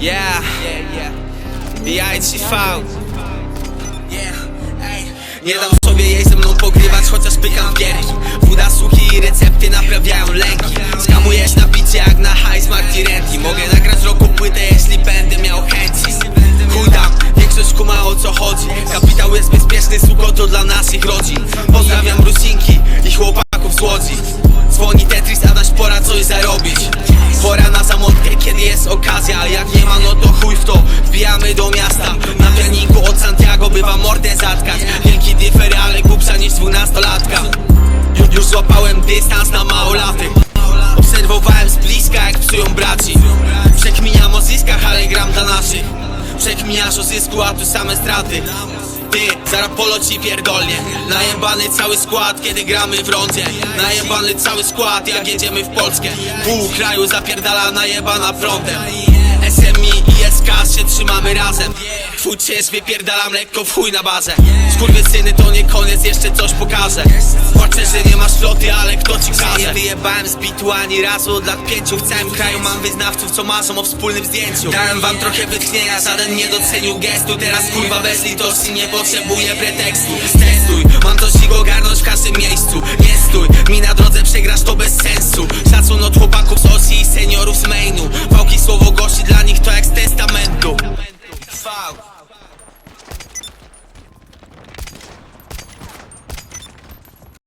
Yeah, BITV Nie dam sobie jej ze mną pogrywać, chociaż pykam w gierki. Suchi i recepty naprawiają lęki. Skamujesz na bicie jak na high smart i renti Mogę nagrać roku płytę, jeśli będę miał chęci. Chuj tam, większość kuma o co chodzi? Kapitał jest bezpieczny, suko to dla naszych rodzin. Pozdrawiam Rusinki i chłopaków z Łodzi. Dzwoni Tetris, Adaś pora coś zarobić jak nie ma, no to chuj w to. Wbijamy do miasta. Na pianiku od Santiago bywa mordę zatkać. Wielki dyfer, ale głupsza niż dwunastolatka. Ju- Już złapałem dystans na małolatek Obserwowałem z bliska jak psują braci. Przekminiam o zyskach, ale gram dla naszych. Przekminiasz o zysku, a tu same straty ty, zaraz polo ci pierdolnie. Najebany cały skład, kiedy gramy w rondzie. Najebany cały skład, jak jedziemy w Polskę. Pół kraju zapierdala najebana prądem SMI i SK się trzymamy razem. Twój cięż wypierdalam lekko w chuj na bazę. Syny to nie koniec, jeszcze coś pokażę. Płaczę, że nie masz floty, ale kto ci każe? Nie wyjebałem z bitu ani razu od lat pięciu W całym kraju. Mam wyznawców, co marzą o wspólnym zdjęciu. Dałem wam trochę wytchnienia, żaden nie docenił gestu. Teraz kurwa bez litości, nie potrzebuję pretekstu. Testuj, mam dość ich ogarnąć w każdym miejscu. Nie stój, mi na drodze przegrasz to bez sensu. Szacun od